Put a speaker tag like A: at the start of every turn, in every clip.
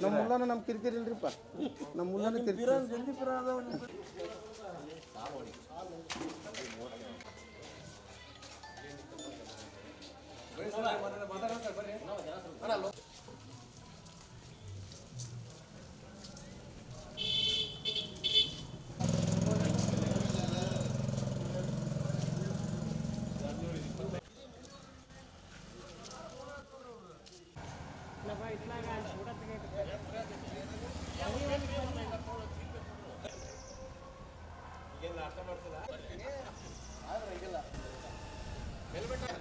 A: ನಮ್ಮ ಮುಲ್ಲನ ನಮ್ಮ ಕಿರಿಕಿರಿ ಇಲ್ರಿಪ್ಪ ನಮ್ಮ ಮುಲ್ಲನ ಕಿರಿಕಿರಿ.
B: ಜಲ್ದಿ ಪಿರ ಅದಾವ ನಿಮ್ಮ ಕಡೆ.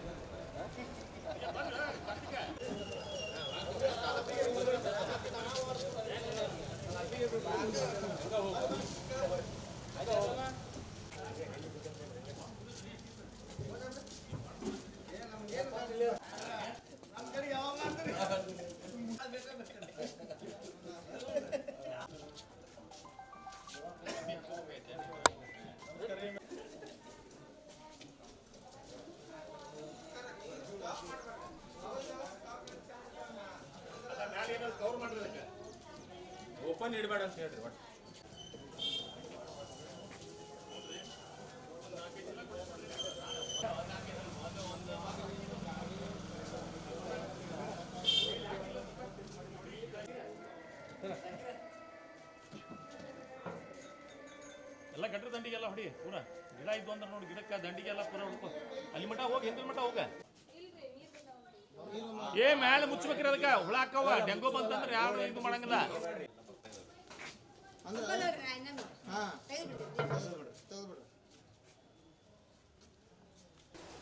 C: ಓಪನ್ ಇಡಬೇಡ ಅಂತ ಹೇಳ್ರಿ ಒಟ್ಟು. ಎಲ್ಲ ಗಟ್ರ ದಂಡಿಗೆಲ್ಲ ಹೊಡಿ, ಪೂರ. ಗಿಡ ಇದ್ದು ಅಂದ್ರೆ ನೋಡಿ, ಗಿಡಕ್ಕೆ ದಂಡಿಗೆಲ್ಲ ಪೂರ ಹುಡುಕು. ಅಲ್ಲಿ ಮಠ ಹೋಗಿ ಹಿಂದಿನ ಮಠ ಹೋಗ. ಏ, ಮ್ಯಾಲೆ ಮುಚ್ಚಬೇಕ್ರಿ ಅದಕ್ಕೆ ಹುಳ ಹಾಕವ ಡೆಂಗು ಬಂತಂದ್ರೆ ಯಾರು ಇದು ಮಾಡಂಗಿಲ್ಲ.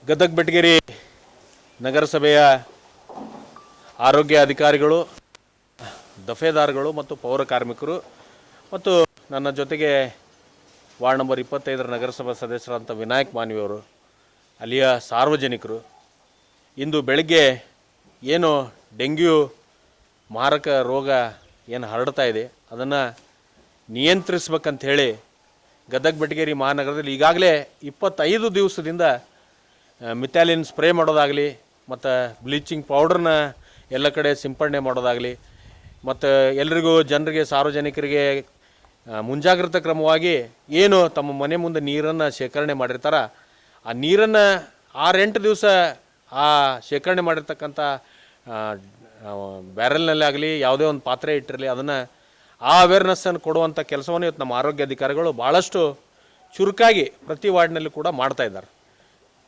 C: ಗದಗ ಬೆಟಗೇರಿ ನಗರಸಭೆಯ ಆರೋಗ್ಯ ಅಧಿಕಾರಿಗಳು ದಫೇದಾರ್ಗಳು ಮತ್ತು ಪೌರ ಕಾರ್ಮಿಕರು ಮತ್ತು ನನ್ನ ಜೊತೆಗೆ ವಾರ್ಡ್ ನಂಬರ್ ಇಪ್ಪತ್ತೈದರ ನಗರಸಭಾ ಸದಸ್ಯರಾದಂಥ ವಿನಾಯಕ್ ಮಾನ್ವಿಯವರು ಅಲ್ಲಿಯ ಸಾರ್ವಜನಿಕರು ಇಂದು ಬೆಳಗ್ಗೆ ಏನು ಡೆಂಗ್ಯೂ ಮಾರಕ ರೋಗ ಏನು ಹರಡ್ತಾ ಇದೆ ಅದನ್ನು ನಿಯಂತ್ರಿಸ್ಬೇಕಂತ ಹೇಳಿ ಗದಗ ಬೆಟಗೇರಿ ಮಹಾನಗರದಲ್ಲಿ ಈಗಾಗಲೇ ಇಪ್ಪತ್ತೈದು ದಿವಸದಿಂದ ಮಿಥ್ಯಾಲಿನ್ ಸ್ಪ್ರೇ ಮಾಡೋದಾಗಲಿ, ಮತ್ತು ಬ್ಲೀಚಿಂಗ್ ಪೌಡ್ರನ್ನ ಎಲ್ಲ ಕಡೆ ಸಿಂಪಡಣೆ ಮಾಡೋದಾಗಲಿ, ಮತ್ತು ಎಲ್ರಿಗೂ ಜನರಿಗೆ, ಸಾರ್ವಜನಿಕರಿಗೆ ಮುಂಜಾಗ್ರತೆ ಕ್ರಮವಾಗಿ ಏನು ತಮ್ಮ ಮನೆ ಮುಂದೆ ನೀರನ್ನು ಶೇಖರಣೆ ಮಾಡಿರ್ತಾರ, ಆ ನೀರನ್ನು ಆರೆಂಟು ದಿವಸ ಆ ಶೇಖರಣೆ ಮಾಡಿರ್ತಕ್ಕಂಥ ಬ್ಯಾರಲ್ನಲ್ಲಿ ಆಗಲಿ ಯಾವುದೇ ಒಂದು ಪಾತ್ರೆ ಇಟ್ಟಿರಲಿ, ಅದನ್ನು ಆ ಅವೇರ್ನೆಸ್ಸನ್ನು ಕೊಡುವಂಥ ಕೆಲಸವನ್ನು ಇವತ್ತು ನಮ್ಮ ಆರೋಗ್ಯ ಅಧಿಕಾರಿಗಳು ಭಾಳಷ್ಟು ಚುರುಕಾಗಿ ಪ್ರತಿ ವಾರ್ಡ್ನಲ್ಲಿ ಕೂಡ ಮಾಡ್ತಾ ಇದ್ದಾರೆ.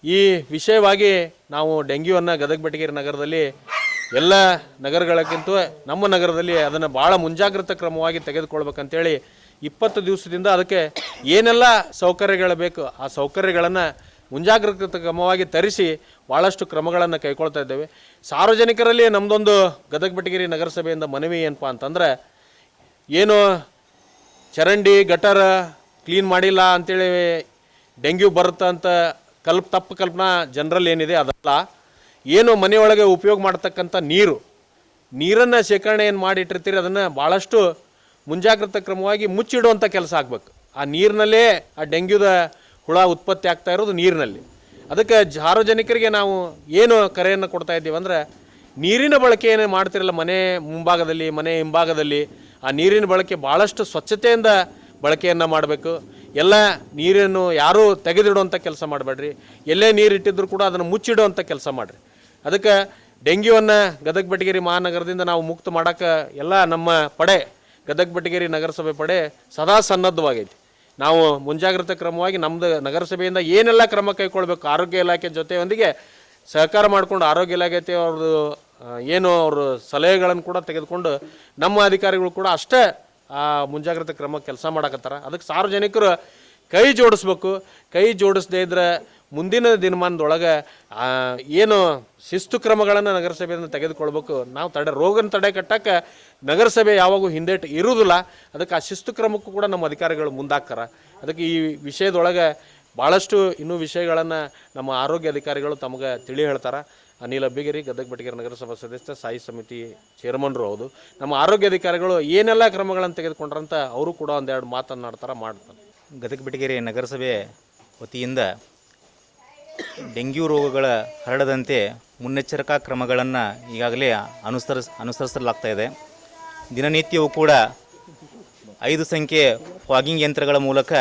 C: ಈ ವಿಷಯವಾಗಿ ನಾವು ಡೆಂಗ್ಯೂವನ್ನು ಗದಗ ಬೆಟಗೇರಿ ನಗರದಲ್ಲಿ ಎಲ್ಲ ನಗರಗಳಕ್ಕಿಂತ ನಮ್ಮ ನಗರದಲ್ಲಿ ಅದನ್ನು ಭಾಳ ಮುಂಜಾಗ್ರತಾ ಕ್ರಮವಾಗಿ ತೆಗೆದುಕೊಳ್ಬೇಕಂತೇಳಿ ಇಪ್ಪತ್ತು ದಿವಸದಿಂದ ಅದಕ್ಕೆ ಏನೆಲ್ಲ ಸೌಕರ್ಯಗಳು ಬೇಕು, ಆ ಸೌಕರ್ಯಗಳನ್ನು ಮುಂಜಾಗ್ರತಾ ಕ್ರಮವಾಗಿ ತರಿಸಿ ಭಾಳಷ್ಟು ಕ್ರಮಗಳನ್ನು ಕೈಗೊಳ್ತಾ ಇದ್ದೇವೆ. ಸಾರ್ವಜನಿಕರಲ್ಲಿ ನಮ್ಮದೊಂದು ಗದಗ ಬೆಟಗೇರಿ ನಗರಸಭೆಯಿಂದ ಮನವಿ ಏನಪ್ಪ ಅಂತಂದ್ರೆ ಏನು ಚರಂಡಿ ಗಟರ ಕ್ಲೀನ್ ಮಾಡಿಲ್ಲ ಅಂತೇಳಿ ಡೆಂಗ್ಯೂ ಬರುತ್ತಂತ ಕಲ್ಪ ತಪ್ಪು ಕಲ್ಪನಾ ಜನರಲ್ ಏನಿದೆ ಅದಲ್ಲ. ಏನು ಮನೆಯೊಳಗೆ ಉಪಯೋಗ ಮಾಡ್ತಕ್ಕಂಥ ನೀರು. ನೀರನ್ನು ಶೇಖರಣೆ ಏನು ಮಾಡಿಟ್ಟಿರ್ತೀರಿ, ಅದನ್ನು ಭಾಳಷ್ಟು ಮುಂಜಾಗ್ರತಾ ಕ್ರಮವಾಗಿ ಮುಚ್ಚಿಡುವಂಥ ಕೆಲಸ ಆಗಬೇಕು. ಆ ನೀರಿನಲ್ಲೇ ಆ ಡೆಂಗ್ಯೂದ ಹುಳ ಉತ್ಪತ್ತಿ ಆಗ್ತಾ ಇರೋದು ನೀರಿನಲ್ಲಿ. ಅದಕ್ಕೆ ಸಾರ್ವಜನಿಕರಿಗೆ ನಾವು ಏನು ಕರೆಯನ್ನು ಕೊಡ್ತಾ ಇದ್ದೀವಿ ಅಂದರೆ ನೀರಿನ ಬಳಕೆ ಏನು ಮಾಡ್ತಿರಲ್ಲ ಮನೆ ಮುಂಭಾಗದಲ್ಲಿ, ಮನೆ ಹಿಂಭಾಗದಲ್ಲಿ ಆ ನೀರಿನ ಬಳಕೆ ಭಾಳಷ್ಟು ಸ್ವಚ್ಛತೆಯಿಂದ ಬಳಕೆಯನ್ನು ಮಾಡಬೇಕು. ಎಲ್ಲ ನೀರನ್ನು ಯಾರೂ ತೆಗೆದಿಡುವಂಥ ಕೆಲಸ ಮಾಡಬೇಡ್ರಿ. ಎಲ್ಲೇ ನೀರು ಇಟ್ಟಿದ್ರೂ ಕೂಡ ಅದನ್ನು ಮುಚ್ಚಿಡುವಂಥ ಕೆಲಸ ಮಾಡಿರಿ. ಅದಕ್ಕೆ ಡೆಂಗ್ಯೂವನ್ನು ಗದಗ ಬೆಟಗೇರಿ ಮಹಾನಗರದಿಂದ ನಾವು ಮುಕ್ತ ಮಾಡೋಕ್ಕೆ ಎಲ್ಲ ನಮ್ಮ ಪಡೆ, ಗದಗ ಬೆಟಗೇರಿ ನಗರಸಭೆ ಪಡೆ ಸದಾ ಸನ್ನದ್ಧವಾಗೈತಿ. ನಾವು ಮುಂಜಾಗ್ರತಾ ಕ್ರಮವಾಗಿ ನಮ್ಮದು ನಗರಸಭೆಯಿಂದ ಏನೆಲ್ಲ ಕ್ರಮ ಕೈಗೊಳ್ಬೇಕು, ಆರೋಗ್ಯ ಇಲಾಖೆ ಜೊತೆಯೊಂದಿಗೆ ಸಹಕಾರ ಮಾಡಿಕೊಂಡು ಆರೋಗ್ಯ ಇಲಾಖೆ ಅವ್ರದ್ದು ಏನು ಅವರು ಸಲಹೆಗಳನ್ನು ಕೂಡ ತೆಗೆದುಕೊಂಡು ನಮ್ಮ ಅಧಿಕಾರಿಗಳು ಕೂಡ ಅಷ್ಟೇ ಆ ಮುಂಜಾಗ್ರತೆ ಕ್ರಮ ಕೆಲಸ ಮಾಡಕತ್ತಾರ. ಅದಕ್ಕೆ ಸಾರ್ವಜನಿಕರು ಕೈ ಜೋಡಿಸ್ಬೇಕು. ಕೈ ಜೋಡಿಸದೇ ಇದ್ರೆ ಮುಂದಿನ ದಿನಮಾನದೊಳಗೆ ಏನು ಶಿಸ್ತು ಕ್ರಮಗಳನ್ನು ನಗರಸಭೆಯನ್ನು ತೆಗೆದುಕೊಳ್ಬೇಕು. ನಾವು ತಡೆ, ರೋಗನ ತಡೆ ಕಟ್ಟಕ್ಕೆ ನಗರಸಭೆ ಯಾವಾಗೂ ಹಿಂದೇಟು ಇರುವುದಿಲ್ಲ. ಅದಕ್ಕೆ ಆ ಶಿಸ್ತು ಕ್ರಮಕ್ಕೂ ಕೂಡ ನಮ್ಮ ಅಧಿಕಾರಿಗಳು ಮುಂದಾಕ್ತಾರೆ. ಅದಕ್ಕೆ ಈ ವಿಷಯದೊಳಗೆ ಭಾಳಷ್ಟು ಇನ್ನೂ ವಿಷಯಗಳನ್ನು ನಮ್ಮ ಆರೋಗ್ಯ ಅಧಿಕಾರಿಗಳು ತಮಗೆ ತಿಳಿ ಹೇಳ್ತಾರೆ. ಅನಿಲ್ ಅಬ್ಬಿಗೇರಿ ಗದಗ ಬೆಟಗೇರಿ ನಗರಸಭಾ ಸದಸ್ಯ ಸಾಯಿ ಸಮಿತಿ ಚೇರ್ಮನ್ರು ಹೌದು. ನಮ್ಮ ಆರೋಗ್ಯ ಅಧಿಕಾರಿಗಳು ಏನೆಲ್ಲ ಕ್ರಮಗಳನ್ನು ತೆಗೆದುಕೊಂಡ್ರಂತ ಅವರು ಕೂಡ ಒಂದೆರಡು ಮಾತನ್ನಾಡ್ತಾರೆ ಮಾಡ್ತಾರೆ.
D: ಗದಗ ಬೆಟಗೇರಿ ನಗರಸಭೆ ವತಿಯಿಂದ
B: ಡೆಂಗ್ಯೂ ರೋಗಗಳ ಹರಡದಂತೆ ಮುನ್ನೆಚ್ಚರಿಕಾ ಕ್ರಮಗಳನ್ನು ಈಗಾಗಲೇ ಅನುಸರಿಸ್ ಅನುಸರಿಸಲಾಗ್ತಾ ಇದೆ. ದಿನನಿತ್ಯವೂ ಕೂಡ ಐದು ಸಂಖ್ಯೆ ಫಾಗಿಂಗ್ ಯಂತ್ರಗಳ ಮೂಲಕ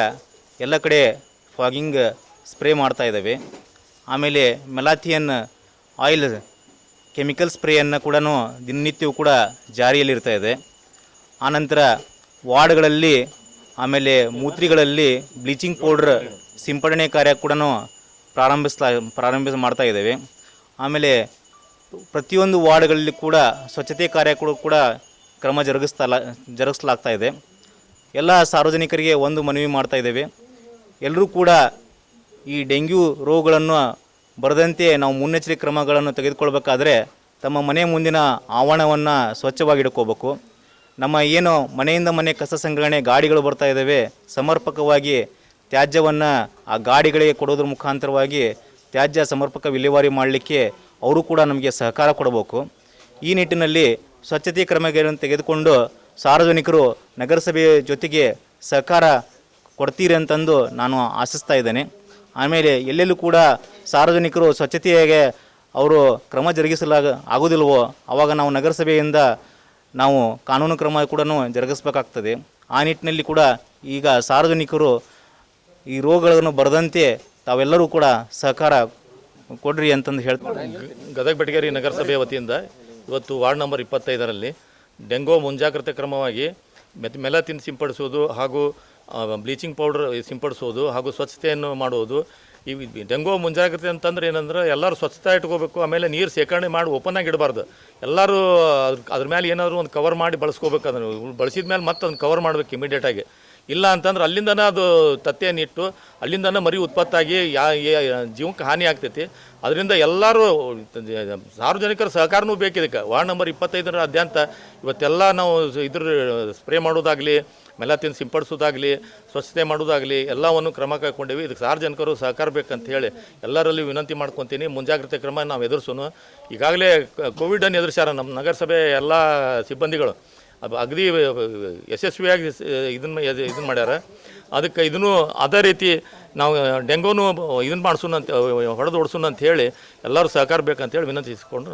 B: ಎಲ್ಲ ಕಡೆ ಫಾಗಿಂಗ್ ಸ್ಪ್ರೇ ಮಾಡ್ತಾ ಇದ್ದಾವೆ. ಆಮೇಲೆ ಮೆಲಾಥಿಯನ್ ಆಯಿಲ್ ಕೆಮಿಕಲ್ ಸ್ಪ್ರೇಯನ್ನು ಕೂಡ ದಿನನಿತ್ಯವೂ ಕೂಡ ಜಾರಿಯಲ್ಲಿರ್ತಾ ಇದೆ. ಆನಂತರ ವಾರ್ಡ್ಗಳಲ್ಲಿ, ಆಮೇಲೆ ಮೂತ್ರಿಗಳಲ್ಲಿ ಬ್ಲೀಚಿಂಗ್ ಪೌಡ್ರ್ ಸಿಂಪಡಣೆ ಕಾರ್ಯ ಕೂಡ ಪ್ರಾರಂಭಿಸ್ಲಾ ಪ್ರಾರಂಭಿಸ ಮಾಡ್ತಾ ಇದ್ದೇವೆ. ಆಮೇಲೆ ಪ್ರತಿಯೊಂದು ವಾರ್ಡ್ಗಳಲ್ಲಿ ಕೂಡ ಸ್ವಚ್ಛತೆ ಕಾರ್ಯ ಕೂಡ ಕ್ರಮ ಜರುಗಿಸ್ತಾ ಜರುಗಿಸಲಾಗ್ತಾ ಇದೆ. ಎಲ್ಲ ಸಾರ್ವಜನಿಕರಿಗೆ ಒಂದು ಮನವಿ ಮಾಡ್ತಾ ಇದ್ದೇವೆ. ಎಲ್ಲರೂ ಕೂಡ ಈ ಡೆಂಗ್ಯೂ ರೋಗಗಳನ್ನು ಬರದಂತೆ ನಾವು ಮುನ್ನೆಚ್ಚರಿಕೆ ಕ್ರಮಗಳನ್ನು ತೆಗೆದುಕೊಳ್ಬೇಕಾದ್ರೆ ತಮ್ಮ ಮನೆ ಮುಂದಿನ ಆವರಣವನ್ನು ಸ್ವಚ್ಛವಾಗಿಡ್ಕೋಬೇಕು ನಮ್ಮ ಏನು ಮನೆಯಿಂದ ಮನೆ ಕಸ ಸಂಗ್ರಹಣೆ ಗಾಡಿಗಳು ಬರ್ತಾ ಇದ್ದಾವೆ, ಸಮರ್ಪಕವಾಗಿ ತ್ಯಾಜ್ಯವನ್ನು ಆ ಗಾಡಿಗಳಿಗೆ ಕೊಡೋದ್ರ ಮುಖಾಂತರವಾಗಿ ತ್ಯಾಜ್ಯ ಸಮರ್ಪಕ ವಿಲೇವಾರಿ ಮಾಡಲಿಕ್ಕೆ ಅವರು ಕೂಡ ನಮಗೆ ಸಹಕಾರ ಕೊಡಬೇಕು. ಈ ನಿಟ್ಟಿನಲ್ಲಿ ಸ್ವಚ್ಛತೆ ಕ್ರಮಗಳನ್ನು ತೆಗೆದುಕೊಂಡು ಸಾರ್ವಜನಿಕರು ನಗರಸಭೆಯ ಜೊತೆಗೆ ಸಹಕಾರ ಕೊಡ್ತೀರಿ ಅಂತಂದು ನಾನು ಆಶಿಸ್ತಾ ಇದ್ದೇನೆ. ಆಮೇಲೆ ಎಲ್ಲೆಲ್ಲೂ ಕೂಡ ಸಾರ್ವಜನಿಕರು ಸ್ವಚ್ಛತೆಗೆ ಅವರು ಕ್ರಮ ಜರುಗಿಸಲಾಗ ಆಗೋದಿಲ್ವೋ ಆವಾಗ ನಾವು ನಗರಸಭೆಯಿಂದ ನಾವು ಕಾನೂನು ಕ್ರಮ ಕೂಡ ಜರುಗಿಸ್ಬೇಕಾಗ್ತದೆ. ಆ ನಿಟ್ಟಿನಲ್ಲಿ ಕೂಡ ಈಗ ಸಾರ್ವಜನಿಕರು ಈ ರೋಗಗಳನ್ನು ಬರದಂತೆ ತಾವೆಲ್ಲರೂ ಕೂಡ ಸಹಕಾರ ಕೊಡ್ರಿ ಅಂತಂದು ಹೇಳ್ತಾರೆ
D: ಗದಗ ಬೆಟಗೇರಿ ನಗರಸಭೆ ವತಿಯಿಂದ ಇವತ್ತು ವಾರ್ಡ್ ನಂಬರ್ ಇಪ್ಪತ್ತೈದರಲ್ಲಿ ಡೆಂಗೋ ಮುಂಜಾಗ್ರತೆ ಕ್ರಮವಾಗಿ ಮೆತ್ ಮೆಲತಿನ್ ಸಿಂಪಡಿಸೋದು ಹಾಗೂ ಬ್ಲೀಚಿಂಗ್ ಪೌಡರ್ ಸಿಂಪಡಿಸೋದು ಹಾಗೂ ಸ್ವಚ್ಛತೆಯನ್ನು ಮಾಡುವುದು ಈ ಡೆಂಗೋ ಮುಂಜಾಗ್ರತೆ ಅಂತಂದ್ರೆ ಏನಂದ್ರೆ ಎಲ್ಲರೂ ಸ್ವಚ್ಛತೆ ಇಟ್ಕೋಬೇಕು, ಆಮೇಲೆ ನೀರು ಶೇಖರಣೆ ಮಾಡಿ ಓಪನ್ ಆಗಿ ಇಡಬಾರ್ದು. ಎಲ್ಲರೂ ಅದ್ರ ಅದ್ರ ಮೇಲೆ ಏನಾದರೂ ಒಂದು ಕವರ್ ಮಾಡಿ ಬಳಸ್ಕೋಬೇಕು ಅದನ್ನು. ಬಳಸಿದ ಮೇಲೆ ಮತ್ತೆ ಅದನ್ನು ಕವರ್ ಮಾಡ್ಬೇಕು ಇಮಿಡಿಯೇಟಾಗಿ ಇಲ್ಲ ಅಂತಂದ್ರೆ ಅಲ್ಲಿಂದನೇ ಅದು ತತ್ತೆಯನ್ನು ಇಟ್ಟು ಅಲ್ಲಿಂದನೇ ಮರಿ ಉತ್ಪತ್ತಾಗಿ ಯಾ ಜೀವಕ್ಕೆ ಹಾನಿ ಆಗ್ತೈತಿ. ಅದರಿಂದ ಎಲ್ಲರೂ ಸಾರ್ವಜನಿಕರ ಸಹಕಾರನೂ ಬೇಕು ಇದಕ್ಕೆ. ವಾರ್ಡ್ ನಂಬರ್ ಇಪ್ಪತ್ತೈದರ ಅದ್ಯಂತ ಇವತ್ತೆಲ್ಲ ನಾವು ಇದ್ರ ಸ್ಪ್ರೇ ಮಾಡೋದಾಗಲಿ, ಮೆಲಾತಿನ್ ಸಿಂಪಡಿಸೋದಾಗಲಿ, ಸ್ವಚ್ಛತೆ ಮಾಡೋದಾಗಲಿ ಎಲ್ಲವನ್ನು ಕ್ರಮ ಕೈಗೊಂಡೇವಿ. ಇದಕ್ಕೆ ಸಾರ್ವಜನಿಕರು ಸಹಕಾರ ಬೇಕಂತ ಹೇಳಿ ಎಲ್ಲರಲ್ಲಿ ವಿನಂತಿ ಮಾಡ್ಕೊತೀನಿ. ಮುಂಜಾಗ್ರತೆ ಕ್ರಮ ನಾವು ಎದುರಿಸೋನು. ಈಗಾಗಲೇ ಕೋವಿಡನ್ನು ಎದುರಿಸ್ಯಾರ ನಮ್ಮ ನಗರಸಭೆ ಎಲ್ಲ ಸಿಬ್ಬಂದಿಗಳು. ಅದು ಅಗದಿ ಯಶಸ್ವಿಯಾಗಿ ಇದನ್ನು ಇದನ್ನು ಮಾಡ್ಯಾರ. ಅದಕ್ಕೆ ಇದನ್ನು ಅದೇ ರೀತಿ ನಾವು ಡೆಂಗೂನು ಇದನ್ನು ಮಾಡಿಸೋಣ ಅಂತ ಹೊಡೆದು ಓಡಿಸೋಣ ಅಂತ ಹೇಳಿ ಎಲ್ಲರೂ ಸಹಕಾರ ಬೇಕಂತ ಹೇಳಿ ವಿನಂತಿಸಿಕೊಂಡು